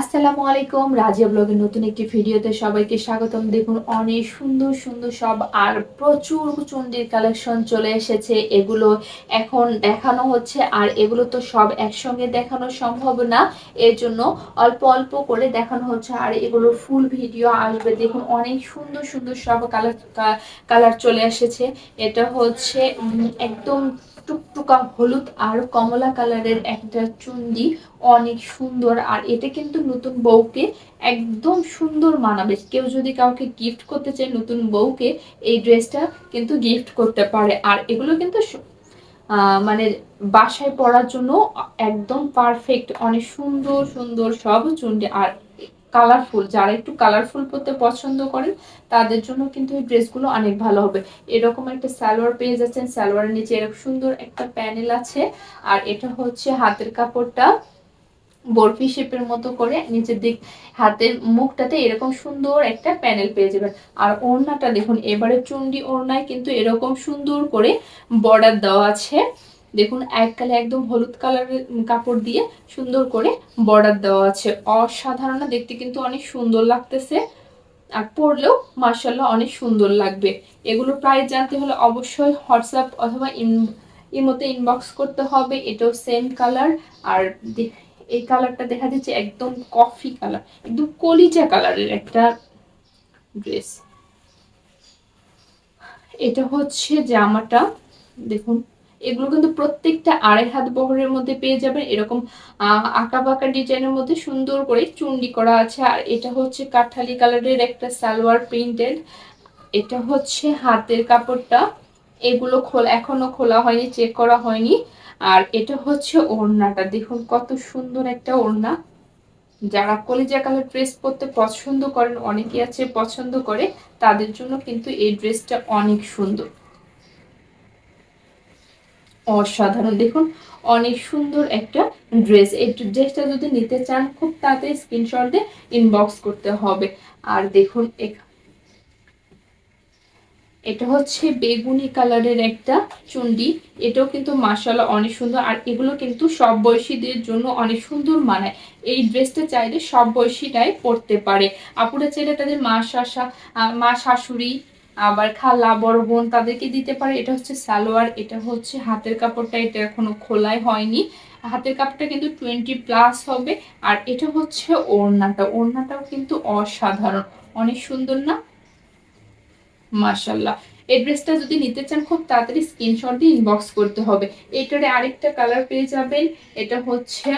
আসসালামু আলাইকুম, রাজিয়া ব্লগের নতুন একটি ভিডিওতে সবাইকে স্বাগতম। দেখুন, অনেক সুন্দর সুন্দর সব আর প্রচুর চুন্ডির কালেকশন চলে এসেছে। এগুলো এখন দেখানো হচ্ছে, আর এগুলো তো সব একসঙ্গে দেখানো সম্ভব না। এর জন্য অল্প অল্প করে দেখানো হচ্ছে, আর এগুলোর ফুল ভিডিও আসবে। দেখুন, অনেক সুন্দর সুন্দর সব কালার কালার চলে এসেছে। এটা হচ্ছে একদম টুকটুকা হলুদ আর কমলা কালারের একটা চুন্ডি অনেক সুন্দর। আর এটা কিন্তু নতুন বউকে একদম সুন্দর মানাবে। কেউ যদি কাউকে গিফট করতে চায় নতুন বউকে, এই ড্রেসটা কিন্তু গিফট করতে পারে। আর এগুলো কিন্তু মানে বাসায় পরার জন্য একদম পারফেক্ট অনেক সুন্দর সুন্দর সব চুন্ডি। আর কালারফুল যারা একটু কালারফুল পরতে পছন্দ করেন তাদের জন্য কিন্তু এই ড্রেসগুলো অনেক ভালো হবে। এরকম একটা সালোয়ার পেয়ে যাচ্ছেন, সালোয়ারের নিচে এরকম সুন্দর একটা প্যানেল আছে, আর এটা হচ্ছে হাতের কাপড়টা বরফি শেপের মতো করে নিচের দিক, হাতের মুখটাতে এরকম সুন্দর একটা প্যানেল পেয়ে যাবেন। আর ওড়নাটা দেখুন, এবারে চুন্ডি ওড়নায় কিন্তু এরকম সুন্দর করে বর্ডার দেওয়া আছে। দেখুন এক কালে একদম হলুদ কালারের কাপড় দিয়ে সুন্দর করে বর্ডার দেওয়া আছে। অসাধারণ দেখতে কিন্তু অনেক সুন্দর লাগতেছে। আর পরলেও মার্শাল্লাহ অনেক সুন্দর লাগবে। এগুলো প্রাইস জানতে হলে অবশ্যই হোয়াটসঅ্যাপ অথবা ইমোতে ইনবক্স করতে হবে। এটাও সেম কালার আর এই কালারটা দেখা যাচ্ছে একদম কফি কালার একদম কলিজা কালারের একটা ড্রেস এটা হচ্ছে জামাটা। দেখুন এগুলো কিন্তু প্রত্যেকটা আড়াই হাত বহরের মধ্যে পেয়ে যাবেন। এরকম আঁকা বাঁকা ডিজাইনের মধ্যে সুন্দর করে চুন্ডি করা আছে। আর এটা হচ্ছে কাঠালি কালারের একটা সালোয়ার প্রিন্টেড। এটা হচ্ছে হাতের কাপড়টা। এগুলো খোলা, এখনও খোলা হয়নি, চেক করা হয়নি। আর এটা হচ্ছে ওড়নাটা। দেখুন কত সুন্দর একটা ওড়না। যারা কলিজা কালার ড্রেস পরতে পছন্দ করেন, অনেকে আছে পছন্দ করে, তাদের জন্য কিন্তু এই ড্রেসটা অনেক সুন্দর। অসাধারণ। দেখুন, অনেক সুন্দর একটা ড্রেস এই ড্রেসটা যদি নিতে চান, খুব তাড়াতাড়ি স্ক্রিনশট দিয়ে ইনবক্স করতে হবে। আর দেখুন এটা হচ্ছে বেগুনি কালারের একটা চুন্ডি। এটাও কিন্তু মাসালা অনেক সুন্দর। আর এগুলো কিন্তু সব বয়সীদের জন্য অনেক সুন্দর মানায়। এই ড্রেসটা চাইলে সব বয়সীরাই পরতে পারে। আপুরা চাইলে তাদের মা শাশা মা শাশুড়ি আবার খালা, বড় বোন তাদেরকে দিতে পারে। এটা হচ্ছে সালোয়ার, এটা হচ্ছে হাতের কাপড়টা, এটা এখনও খোলাই হয়নি। হাতের কাপড়টা কিন্তু টোয়েন্টি প্লাস হবে। আর এটা হচ্ছে ওড়নাটা। ওড়নাটাও কিন্তু অসাধারণ। অনেক সুন্দর না? মার্শাল্লাহ এই ড্রেসটা যদি নিতে চান, খুব তাড়াতাড়ি স্ক্রিনশট দিয়ে ইনবক্স করতে হবে। এটারে আরেকটা কালার পেয়ে যাবেন। এটা হচ্ছে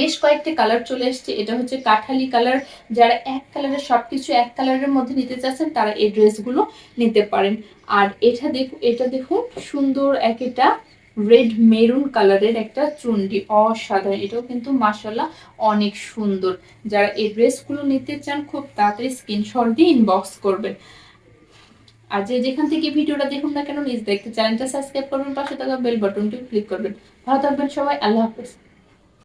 বেশ কয়েকটা কালার চলে এসছে। এটা হচ্ছে কাঠালি কালার যারা এক কালারের সব কিছু এক কালারের মধ্যে নিতে চাচ্ছেন, তারা এই ড্রেসগুলো নিতে পারেন। আর এটা দেখুন এটা দেখুন, সুন্দর এক এটা রেড মেরুন কালারের একটা চুন্ডি, অসাধারণ। এটাও কিন্তু মাসাল্লাহ অনেক সুন্দর। যারা এই ড্রেসগুলো নিতে চান, খুব তাড়াতাড়ি স্ক্রিনশট দিয়ে ইনবক্স করবেন। আর যে যেখান থেকে ভিডিওটা দেখুন না কেন, নিজ দেখতে চ্যানেলটা সাবস্ক্রাইব করবেন, পাশে থাকা বেল বাটনটি ক্লিক করবেন। ভালো থাকবেন সবাই, আল্লাহ হাফেজ।